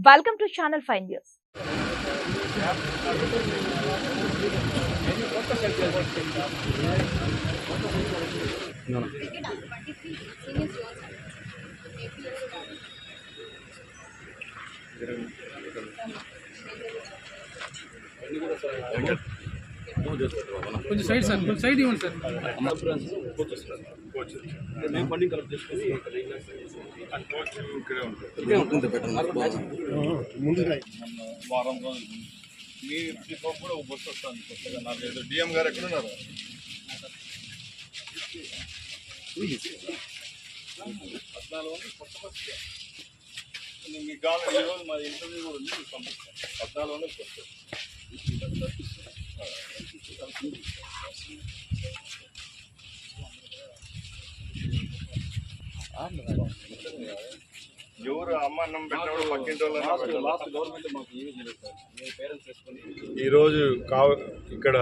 Welcome to Channel 5 News. No, no. Thank you. కొంచెం side sir కొంచెం side ఇవ్వండి sir వారం రోజులు మీ డిపో కూడా ఒక బస్సు కొత్తగా నాలుగైదు డిఎం గారు ఎక్కడున్నారు పద్నాలుగు వందలు కొత్త బస్సు నేను మీకు కావాలి ఈరోజు మా ఇంటర్వ్యూ కూడా ఉంది పంపిస్తాను పద్నాలుగు వందలు కొత్త ఎవరు అమ్మ అన్నం పక్కింటి ఈరోజు కావ ఇక్కడ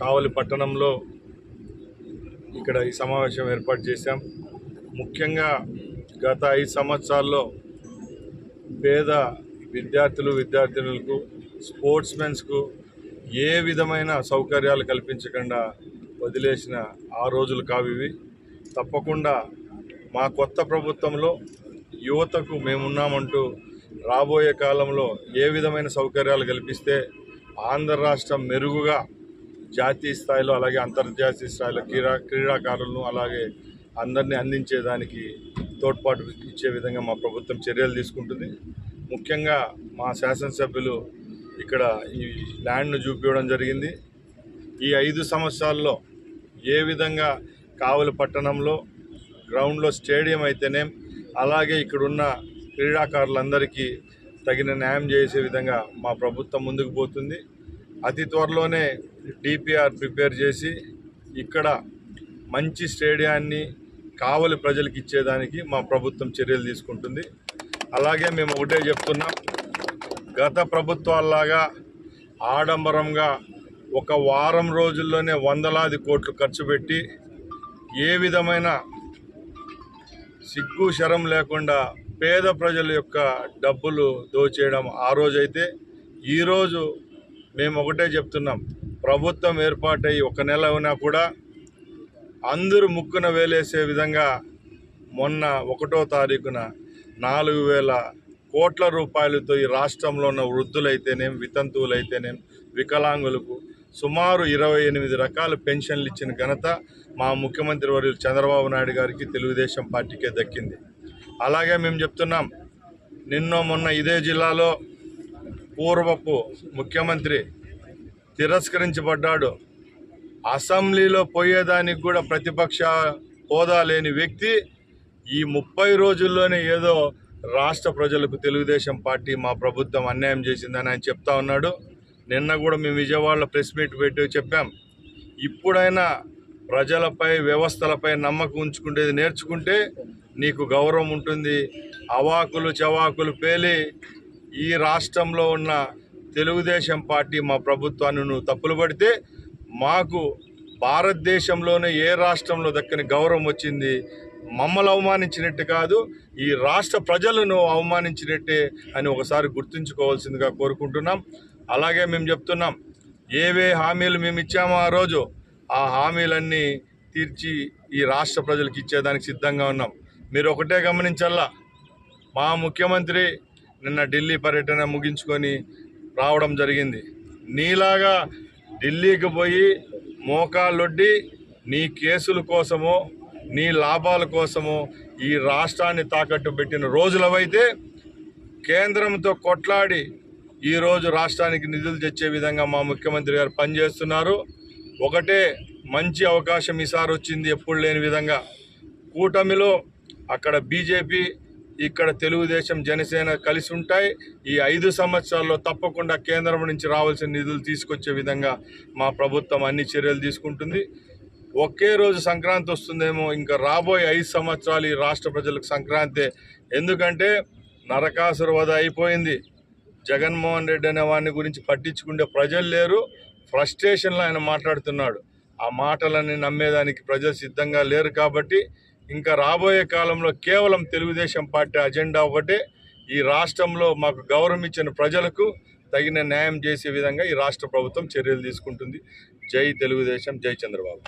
కావలి పట్టణంలో ఇక్కడ ఈ సమావేశం ఏర్పాటు చేశాం. ముఖ్యంగా గత ఐదు సంవత్సరాల్లో పేద విద్యార్థులు విద్యార్థినులకు స్పోర్ట్స్ మెన్స్కు ఏ విధమైన సౌకర్యాలు కల్పించకుండా వదిలేసిన ఆ రోజులు కావివి తప్పకుండా మా కొత్త ప్రభుత్వంలో యువతకు మేమున్నామంటూ రాబోయే కాలంలో ఏ విధమైన సౌకర్యాలు కల్పిస్తే ఆంధ్ర రాష్ట్రం మెరుగుగా జాతీయ స్థాయిలో అలాగే అంతర్జాతీయ స్థాయిలో క్రీడా క్రీడాకారులను అలాగే అందరినీ అందించేదానికి తోడ్పాటు ఇచ్చే విధంగా మా ప్రభుత్వం చర్యలు తీసుకుంటుంది. ముఖ్యంగా మా శాసనసభ్యులు ఇక్కడ ఈ ల్యాండ్ను చూపించడం జరిగింది. ఈ ఐదు సంవత్సరాల్లో ఏ విధంగా కావలి పట్టణంలో గ్రౌండ్లో స్టేడియం అయితేనే అలాగే ఇక్కడున్న క్రీడాకారులందరికీ తగిన న్యాయం చేసే విధంగా మా ప్రభుత్వం ముందుకు పోతుంది. అతి త్వరలోనే డిపిఆర్ ప్రిపేర్ చేసి ఇక్కడ మంచి స్టేడియాన్ని కావలి ప్రజలకు ఇచ్చేదానికి మా ప్రభుత్వం చర్యలు తీసుకుంటుంది. అలాగే మేము ఒకటే చెప్తున్నాం గత ప్రభుత్వాల్లాగా ఆడంబరంగా ఒక వారం రోజుల్లోనే వందలాది కోట్లు ఖర్చు పెట్టి ఏ విధమైన సిగ్గు శరం లేకుండా పేద ప్రజల యొక్క డబ్బులు దోచేయడం ఆ రోజైతే. ఈరోజు మేము ఒకటే చెప్తున్నాం ప్రభుత్వం ఏర్పాటై ఒక నెల అయినా కూడా అందరూ ముక్కున వేలేసే విధంగా మొన్న ఒకటో తారీఖున నాలుగు వేల కోట్ల రూపాయలతో ఈ రాష్ట్రంలో ఉన్న వృద్ధులైతేనేం వితంతువులైతేనేం వికలాంగులకు సుమారు ఇరవై ఎనిమిది రకాల పెన్షన్లు ఇచ్చిన ఘనత మా ముఖ్యమంత్రి వర్యులు చంద్రబాబు నాయుడు గారికి తెలుగుదేశం పార్టీకే దక్కింది. అలాగే మేము చెప్తున్నాం నిన్నో మొన్న ఇదే జిల్లాలో పూర్వపు ముఖ్యమంత్రి తిరస్కరించబడ్డాడు. అసెంబ్లీలో పోయేదానికి కూడా ప్రతిపక్ష హోదా లేని వ్యక్తి ఈ ముప్పై రోజుల్లోనే ఏదో రాష్ట్ర ప్రజలకు తెలుగుదేశం పార్టీ మా ప్రభుత్వం అన్యాయం చేసిందని ఆయన చెప్తా ఉన్నాడు. నిన్న కూడా మేము విజయవాడలో ప్రెస్ మీట్ పెట్టి చెప్పాం. ఇప్పుడైనా ప్రజలపై వ్యవస్థలపై నమ్మకం ఉంచుకునేది నేర్చుకుంటే నీకు గౌరవం ఉంటుంది. అవాకులు చవాకులు పేలి ఈ రాష్ట్రంలో ఉన్న తెలుగుదేశం పార్టీ మా ప్రభుత్వాన్ని నువ్వు తప్పులు పడితే మాకు భారతదేశంలోనే ఏ రాష్ట్రంలో దక్కని గౌరవం వచ్చింది? మమ్మల్ని అవమానించినట్టు కాదు ఈ రాష్ట్ర ప్రజలను అవమానించినట్టే అని ఒకసారి గుర్తుంచుకోవాల్సిందిగా కోరుకుంటున్నాం. అలాగే మేము చెప్తున్నాం ఏవే హామీలు మేము ఇచ్చామో ఆ రోజు ఆ హామీలన్నీ తీర్చి ఈ రాష్ట్ర ప్రజలకు ఇచ్చేదానికి సిద్ధంగా ఉన్నాం. మీరు ఒకటే గమనించల్లా మా ముఖ్యమంత్రి నిన్న ఢిల్లీ పర్యటన ముగించుకొని రావడం జరిగింది. నీలాగా ఢిల్లీకి పోయి మోకాళ్ళొడ్డి నీ కేసుల కోసమో నీ లాభాల కోసము ఈ రాష్ట్రాన్ని తాకట్టు పెట్టిన రోజులవైతే కేంద్రంతో కొట్లాడి ఈరోజు రాష్ట్రానికి నిధులు తెచ్చే విధంగా మా ముఖ్యమంత్రి గారు పనిచేస్తున్నారు. ఒకటే మంచి అవకాశం ఈసారి వచ్చింది ఎప్పుడు లేని విధంగా. కూటమిలో అక్కడ బీజేపీ ఇక్కడ తెలుగుదేశం జనసేన కలిసి ఉంటాయి. ఈ ఐదు సంవత్సరాల్లో తప్పకుండా కేంద్రం నుంచి రావాల్సిన నిధులు తీసుకొచ్చే విధంగా మా ప్రభుత్వం అన్ని చర్యలు తీసుకుంటుంది. ఒకే రోజు సంక్రాంతి వస్తుందేమో ఇంకా రాబోయే ఐదు సంవత్సరాలు ఈ రాష్ట్ర ప్రజలకు సంక్రాంతి. ఎందుకంటే నరకాసుర వధ అయిపోయింది. జగన్మోహన్ రెడ్డి అనే వాడిని గురించి పట్టించుకుంటే ప్రజలు లేరు. ఫ్రస్ట్రేషన్లో ఆయన మాట్లాడుతున్నాడు. ఆ మాటలన్నీ నమ్మేదానికి ప్రజలు సిద్ధంగా లేరు కాబట్టి ఇంకా రాబోయే కాలంలో కేవలం తెలుగుదేశం పార్టీ అజెండా ఒకటే. ఈ రాష్ట్రంలో మాకు గౌరవం ఇచ్చిన ప్రజలకు తగిన న్యాయం చేసే విధంగా ఈ రాష్ట్ర ప్రభుత్వం చర్యలు తీసుకుంటుంది. జై తెలుగుదేశం జై చంద్రబాబు.